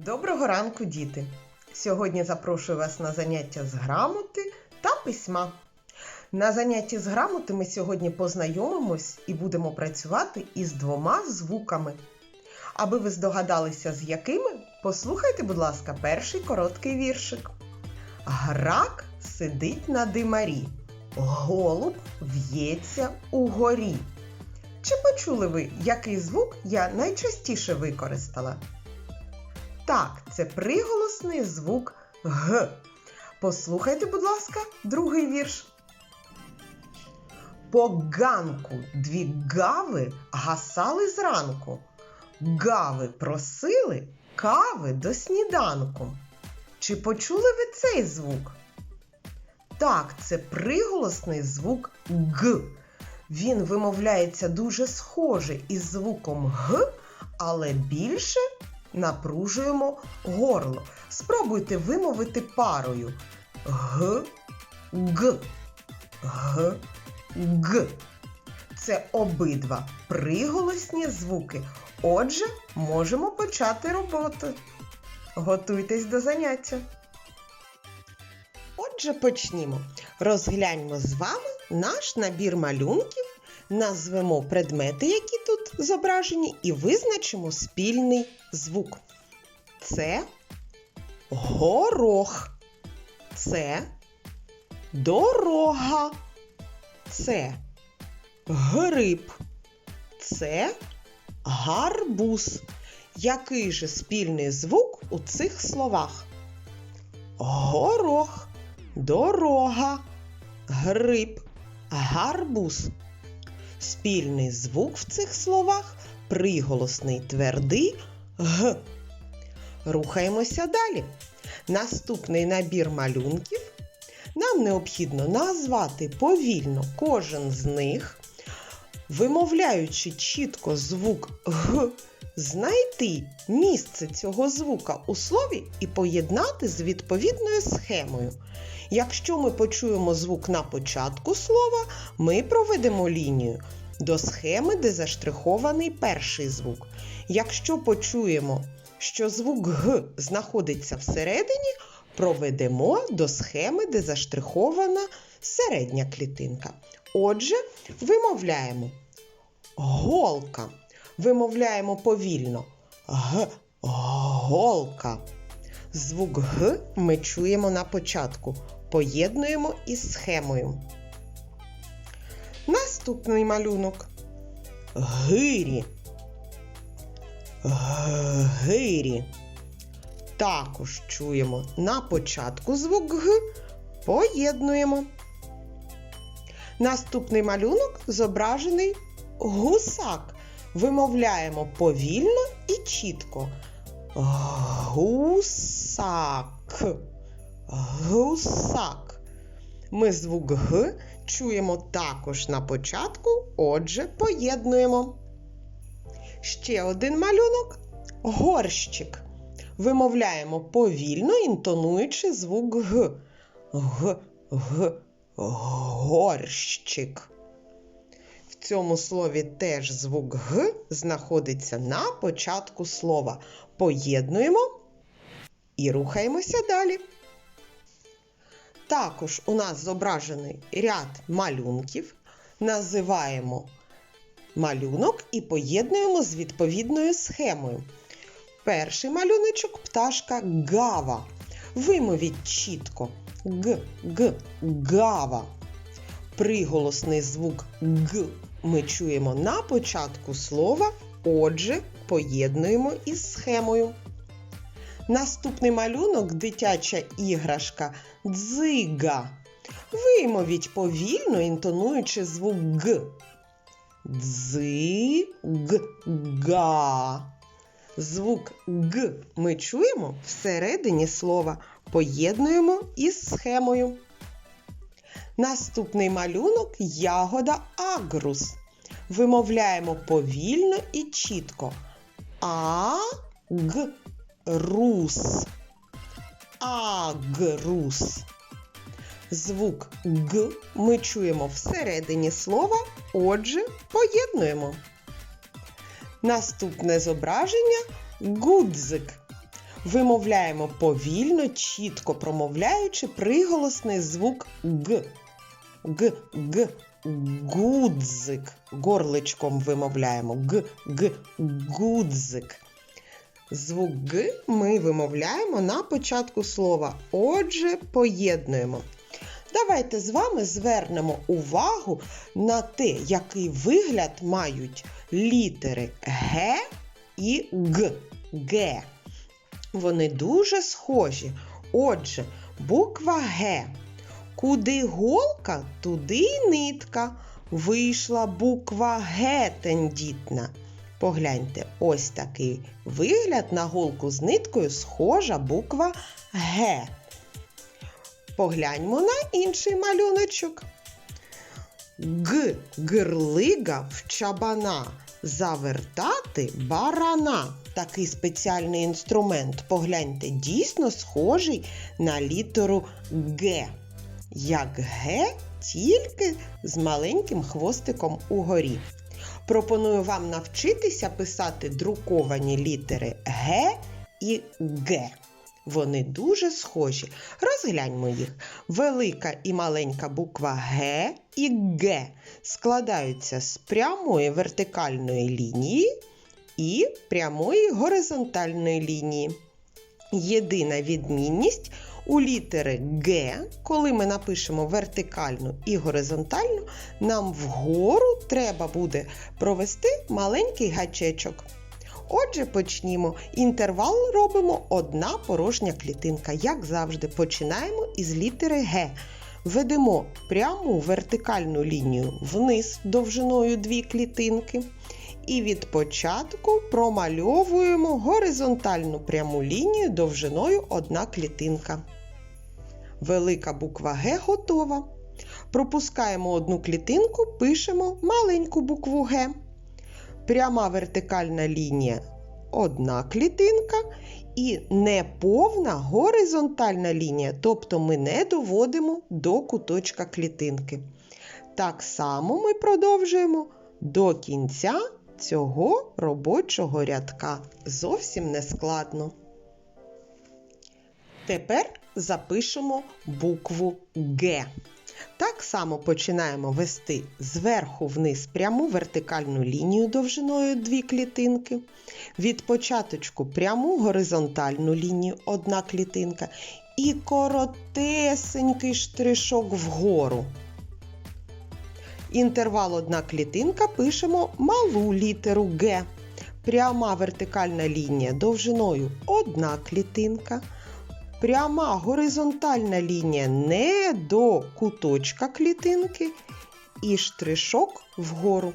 Доброго ранку, діти! Сьогодні запрошую вас на заняття з грамоти та письма. На занятті з грамоти ми сьогодні познайомимось і будемо працювати із двома звуками. Аби ви здогадалися, з якими, послухайте, будь ласка, перший короткий віршик. Грак сидить на димарі, голуб в'ється угорі. Чи почули ви, який звук я найчастіше використала? Так, це приголосний звук Г. Послухайте, будь ласка, другий вірш. По ганку дві гави гасали зранку. Гави просили кави до сніданку. Чи почули ви цей звук? Так, це приголосний звук Г. Він вимовляється дуже схоже із звуком Г, але більше напружуємо горло. Спробуйте вимовити парою Г, Г, Г, Г. Це обидва приголосні звуки. Отже, можемо почати роботу. Готуйтесь до заняття. Отже, почнімо. Розгляньмо з вами наш набір малюнків, назвемо предмети, які тут зображені, і визначимо спільний звук. Це горох. Це дорога. Це гриб. Це гарбуз. Який же спільний звук у цих словах? Горох, дорога, гриб, гарбуз. Спільний звук в цих словах приголосний твердий Г. Рухаємося далі. Наступний набір малюнків. Нам необхідно назвати повільно кожен з них, вимовляючи чітко звук Г, знайти місце цього звука у слові і поєднати з відповідною схемою. Якщо ми почуємо звук на початку слова, ми проведемо лінію до схеми, де заштрихований перший звук. Якщо почуємо, що звук Г знаходиться всередині, проведемо до схеми, де заштрихована середня клітинка. Отже, вимовляємо голка. Вимовляємо повільно Г. Голка. Звук Г ми чуємо на початку. Поєднуємо із схемою. Наступний малюнок. Гирі. Гирі. Також чуємо на початку звук Г. Поєднуємо. Наступний малюнок зображений гусак. Вимовляємо повільно і чітко. Гусак. Гусак. Ми звук Г чуємо також на початку, отже, поєднуємо. Ще один малюнок горщик. Вимовляємо повільно, інтонуючи звук Г. Г, Г, горщик. В цьому слові теж звук Г знаходиться на початку слова. Поєднуємо і рухаємося далі. Також у нас зображений ряд малюнків. Називаємо малюнок і поєднуємо з відповідною схемою. Перший малюночок пташка гава. Вимовіть чітко г, г, гава. Приголосний звук г ми чуємо на початку слова, отже, поєднуємо із схемою. Наступний малюнок дитяча іграшка дзига. Вимовіть повільно, інтонуючи звук г. Дзига. Звук Г ми чуємо всередині слова. Поєднуємо із схемою. Наступний малюнок ягода агрус. Вимовляємо повільно і чітко. А-г-рус. Агрус. Звук Г ми чуємо всередині слова, отже, поєднуємо. Наступне зображення гудзик. Вимовляємо повільно, чітко промовляючи приголосний звук Г. Г, Г, гудзик. Горличком вимовляємо Г, Г, гудзик. Звук Г ми вимовляємо на початку слова. Отже, поєднуємо. Давайте з вами звернемо увагу на те, який вигляд мають літери Г і Г. Г. Вони дуже схожі. Отже, буква Г. Куди голка, туди й нитка. Вийшла буква Г тендітна. Погляньте, ось такий вигляд на голку з ниткою схожа буква Г. Погляньмо на інший малюночок. Г. Гирлига в чабана. Завертати барана. Такий спеціальний інструмент. Погляньте, дійсно схожий на літеру Г. Як Г, тільки з маленьким хвостиком угорі. Пропоную вам навчитися писати друковані літери Г і Г. Вони дуже схожі. Розгляньмо їх. Велика і маленька буква Г і Г складаються з прямої вертикальної лінії і прямої горизонтальної лінії. Єдина відмінність у літери Г, коли ми напишемо вертикальну і горизонтальну, нам вгору треба буде провести маленький гачечок. Отже, почнімо. Інтервал робимо одна порожня клітинка. Як завжди, починаємо із літери Г. Ведемо пряму вертикальну лінію вниз довжиною дві клітинки. І від початку промальовуємо горизонтальну пряму лінію довжиною одна клітинка. Велика буква Г готова. Пропускаємо одну клітинку, пишемо маленьку букву Г. Пряма вертикальна лінія одна клітинка і неповна горизонтальна лінія, тобто ми не доводимо до куточка клітинки. Так само ми продовжуємо до кінця цього робочого рядка. Зовсім не складно. Тепер запишемо букву Г. Так само починаємо вести зверху вниз пряму вертикальну лінію довжиною дві клітинки. Від початочку пряму горизонтальну лінію одна клітинка і коротесенький штришок вгору. Інтервал одна клітинка пишемо малу літеру Г. Пряма вертикальна лінія довжиною одна клітинка. Пряма горизонтальна лінія не до куточка клітинки і штришок вгору.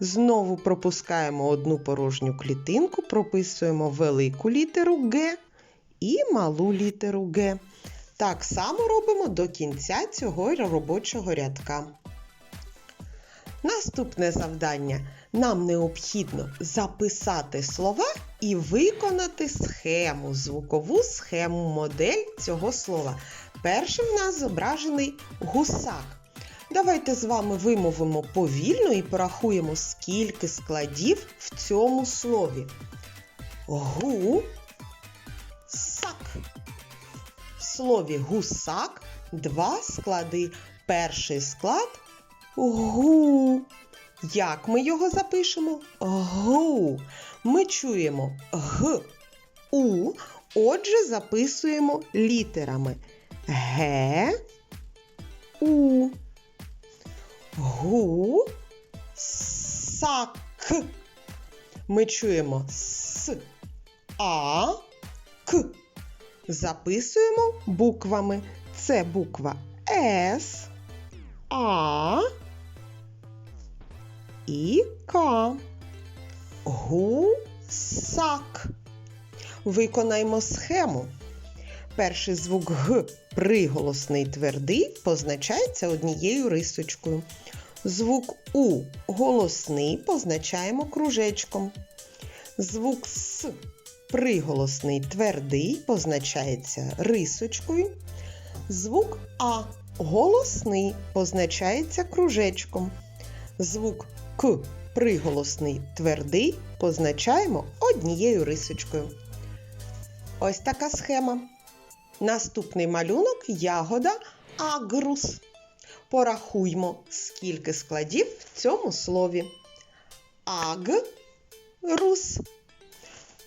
Знову пропускаємо одну порожню клітинку, прописуємо велику літеру Г і малу літеру Г. Так само робимо до кінця цього робочого рядка. Наступне завдання. Нам необхідно записати слова і виконати схему, звукову схему, модель цього слова. Першим в нас зображений гусак. Давайте з вами вимовимо повільно і порахуємо, скільки складів в цьому слові. Гу сак. В слові гусак два склади. Перший склад гу. Як ми його запишемо? Гу. Ми чуємо г, у, отже, записуємо літерами Г, У. Гу, сак. Ми чуємо С, А, К. Записуємо буквами. Це буква С, А і К. Гусак. Виконаємо схему. Перший звук Г приголосний твердий позначається однією рисочкою. Звук У голосний позначаємо кружечком. Звук С приголосний твердий позначається рисочкою. Звук А голосний позначається кружечком. Звук К приголосний твердий позначаємо однією рисочкою. Ось така схема. Наступний малюнок ягода агрус. Порахуймо, скільки складів в цьому слові. Агрус.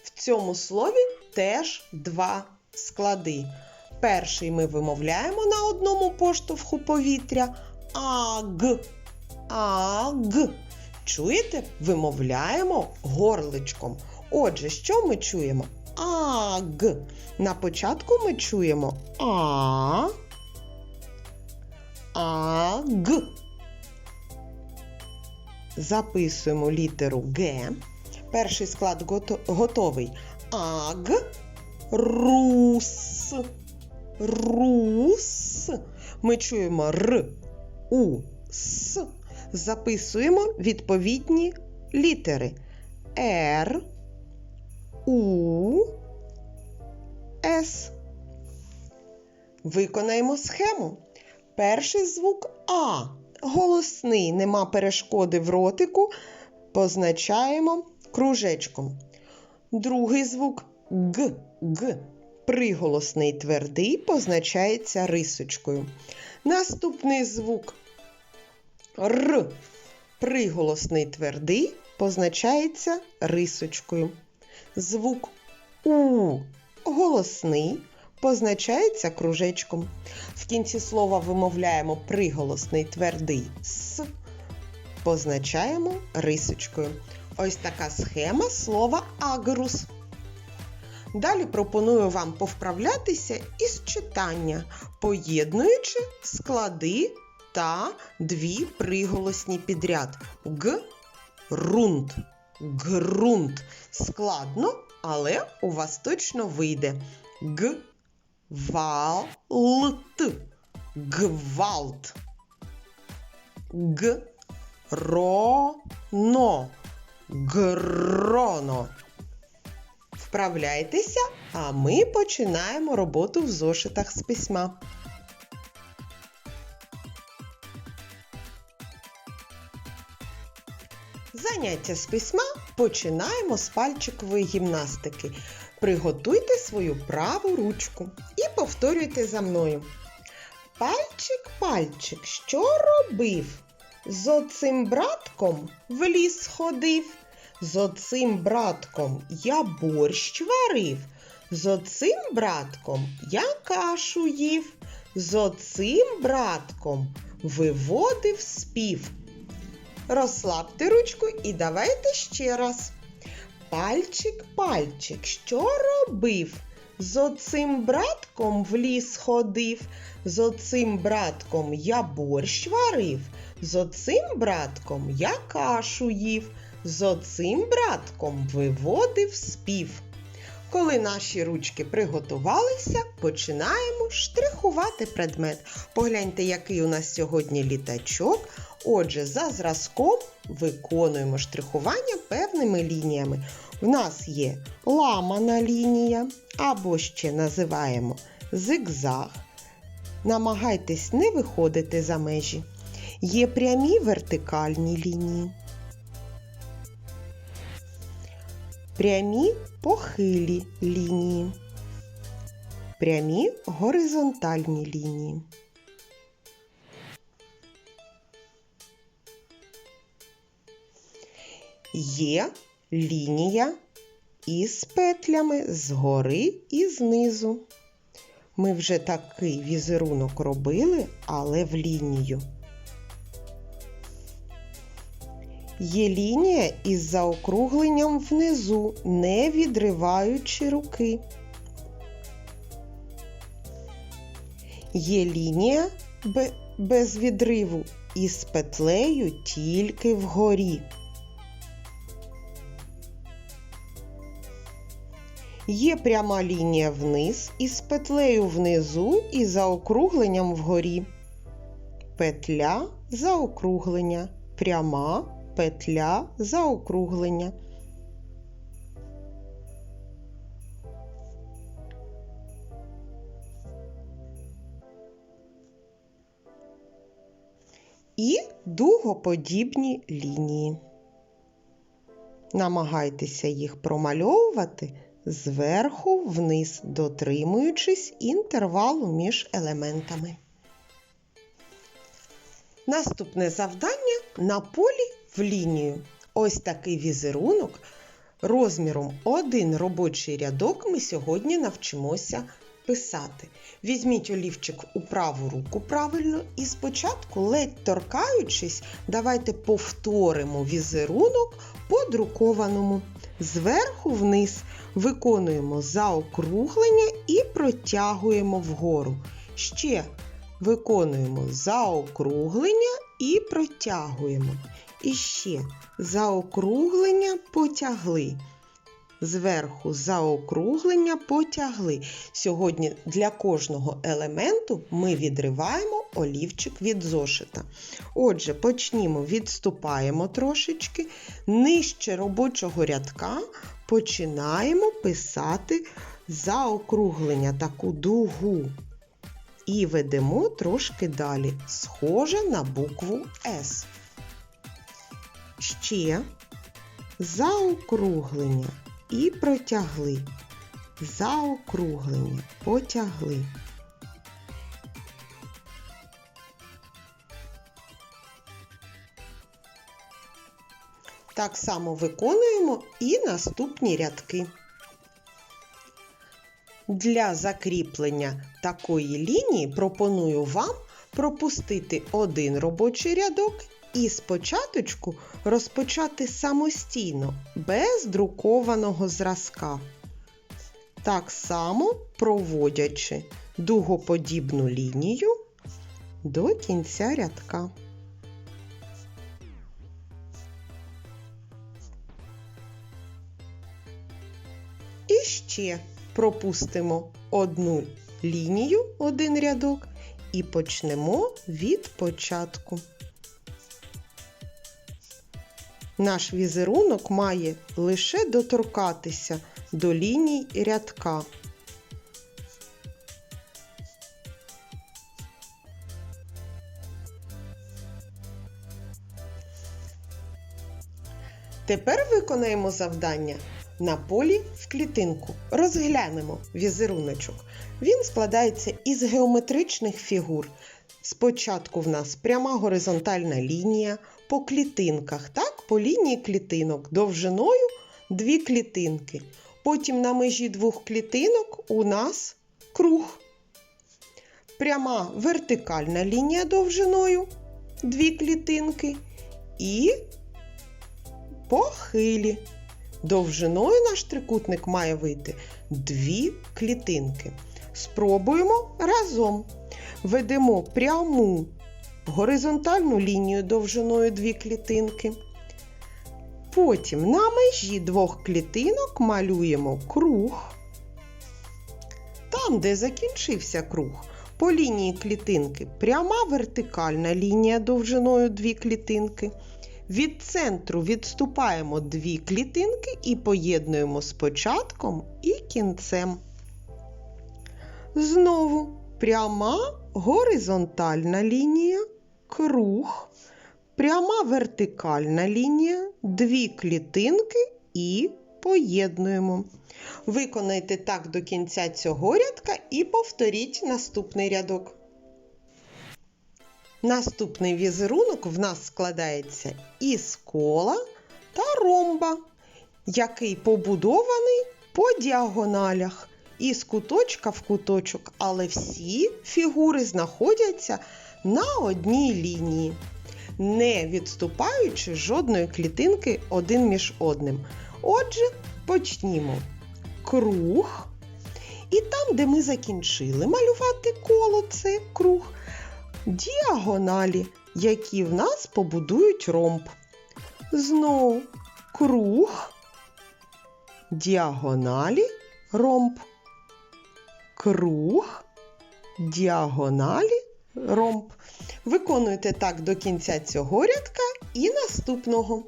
В цьому слові теж два склади. Перший ми вимовляємо на одному поштовху повітря. Аг. Аг. Чуєте? Вимовляємо горличком. Отже, що ми чуємо? Аг. На початку ми чуємо А. Аг. Записуємо літеру Г. Перший склад гото- готовий. Аг. Рус. Рус. Ми чуємо Р. У. С. Записуємо відповідні літери. Р. У. С. Виконаємо схему. Перший звук А. Голосний, нема перешкоди в ротику. Позначаємо кружечком. Другий звук Г. Г. Приголосний твердий позначається рисочкою. Наступний звук Р. Приголосний твердий позначається рисочкою. Звук У. Голосний позначається кружечком. В кінці слова вимовляємо приголосний твердий С. Позначаємо рисочкою. Ось така схема слова агрус. Далі пропоную вам повправлятися із читання, поєднуючи склади та дві приголосні підряд. Г, рунт, ґрунт. Складно, але у вас точно вийде. Г, валт, гвалт. Г, роно, гроно. Вправляйтеся, а ми починаємо роботу в зошитах з письма. Заняття з письма починаємо з пальчикової гімнастики. Приготуйте свою праву ручку і повторюйте за мною. Пальчик, пальчик, що робив? З оцим братком в ліс ходив. З оцим братком я борщ варив. З оцим братком я кашу їв. З оцим братком виводив спів. Розслабте ручку і давайте ще раз. Пальчик, пальчик, що робив? З оцим братком в ліс ходив. З оцим братком я борщ варив. З оцим братком я кашу їв. З оцим братком виводив спів. Коли наші ручки приготувалися, починаємо штрихувати предмет. Погляньте, який у нас сьогодні літачок. Отже, за зразком виконуємо штрихування певними лініями. В нас є ламана лінія, або ще називаємо зигзаг. Намагайтесь не виходити за межі. Є прямі вертикальні лінії. Прямі похилі лінії. Прямі горизонтальні лінії. Є лінія із петлями згори і знизу. Ми вже такий візерунок робили, але в лінію. Є лінія із заокругленням внизу, не відриваючи руки. Є лінія без відриву із петлею тільки вгорі. Є пряма лінія вниз із петлею внизу і заокругленням вгорі. Петля заокруглення, пряма петля заокруглення. І дугоподібні лінії. Намагайтеся їх промальовувати зверху вниз, дотримуючись інтервалу між елементами. Наступне завдання на полі в лінію. Ось такий візерунок розміром один робочий рядок ми сьогодні навчимося писати. Візьміть олівчик у праву руку правильно і спочатку, ледь торкаючись, давайте повторимо візерунок по друкованому. Зверху вниз виконуємо заокруглення і протягуємо вгору. Ще виконуємо заокруглення і протягуємо. І ще заокруглення потягли. Зверху заокруглення потягли. Сьогодні для кожного елементу ми відриваємо олівчик від зошита. Отже, почнімо, відступаємо трошечки. Нижче робочого рядка починаємо писати заокруглення, таку дугу. І ведемо трошки далі, схоже на букву С. Ще заокруглення і протягли. Заокруглення, потягли. Так само виконуємо і наступні рядки. Для закріплення такої лінії пропоную вам пропустити один робочий рядок і спочатку розпочати самостійно, без друкованого зразка. Так само проводячи дугоподібну лінію до кінця рядка. І ще пропустимо одну лінію, один рядок, і почнемо від початку. Наш візерунок має лише доторкатися до ліній рядка. Тепер виконаємо завдання на полі в клітинку. Розглянемо візеруночок. Він складається із геометричних фігур. Спочатку в нас пряма горизонтальна лінія по клітинках, так, по лінії клітинок довжиною дві клітинки. Потім на межі двох клітинок у нас круг. Пряма вертикальна лінія довжиною дві клітинки і похилі. Довжиною наш трикутник має вийти дві клітинки. Спробуємо разом. Ведемо пряму горизонтальну лінію довжиною дві клітинки. Потім на межі двох клітинок малюємо круг. Там, де закінчився круг, по лінії клітинки пряма вертикальна лінія довжиною дві клітинки. Від центру відступаємо дві клітинки і поєднуємо з початком і кінцем. Знову пряма горизонтальна лінія, круг, пряма вертикальна лінія, дві клітинки і поєднуємо. Виконайте так до кінця цього рядка і повторіть наступний рядок. Наступний візерунок в нас складається із кола та ромба, який побудований по діагоналях із куточка в куточок, але всі фігури знаходяться на одній лінії, не відступаючи жодної клітинки один між одним. Отже, почнімо. Круг. І там, де ми закінчили малювати коло, це круг, діагоналі, які в нас побудують ромб. Знову круг, діагоналі, ромб. Круг, діагоналі, ромб. Виконуйте так до кінця цього рядка і наступного.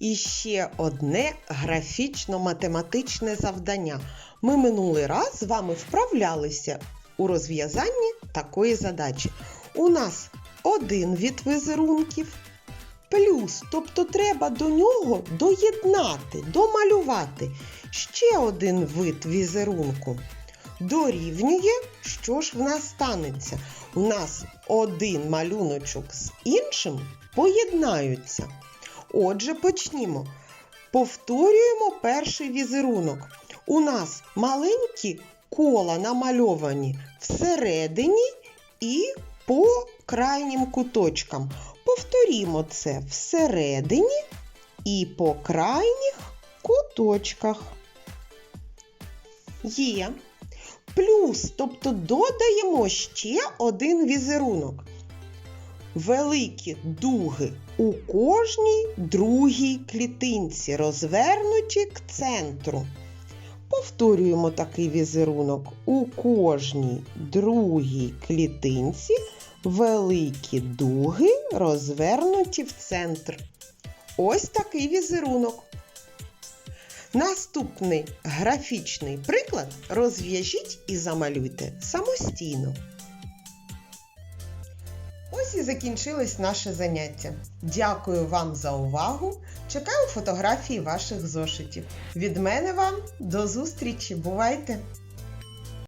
І ще одне графічно-математичне завдання. Ми минулий раз з вами вправлялися у розв'язанні такої задачі. У нас один від візерунків, плюс, тобто треба до нього доєднати, домалювати ще один вид візерунку. Дорівнює, що ж в нас станеться? У нас один малюночок з іншим поєднаються. Отже, почнімо. Повторюємо перший візерунок. У нас маленькі кола намальовані всередині і по крайнім куточкам. Повторімо це всередині і по крайніх куточках. Є. Плюс, тобто додаємо ще один візерунок. Великі дуги у кожній другій клітинці, розвернуті к центру. Повторюємо такий візерунок. У кожній другій клітинці великі дуги розвернуті в центр. Ось такий візерунок. Наступний графічний приклад розв'яжіть і замалюйте самостійно. Ось і закінчилось наше заняття. Дякую вам за увагу. Чекаю фотографії ваших зошитів. Від мене вам до зустрічі! Бувайте!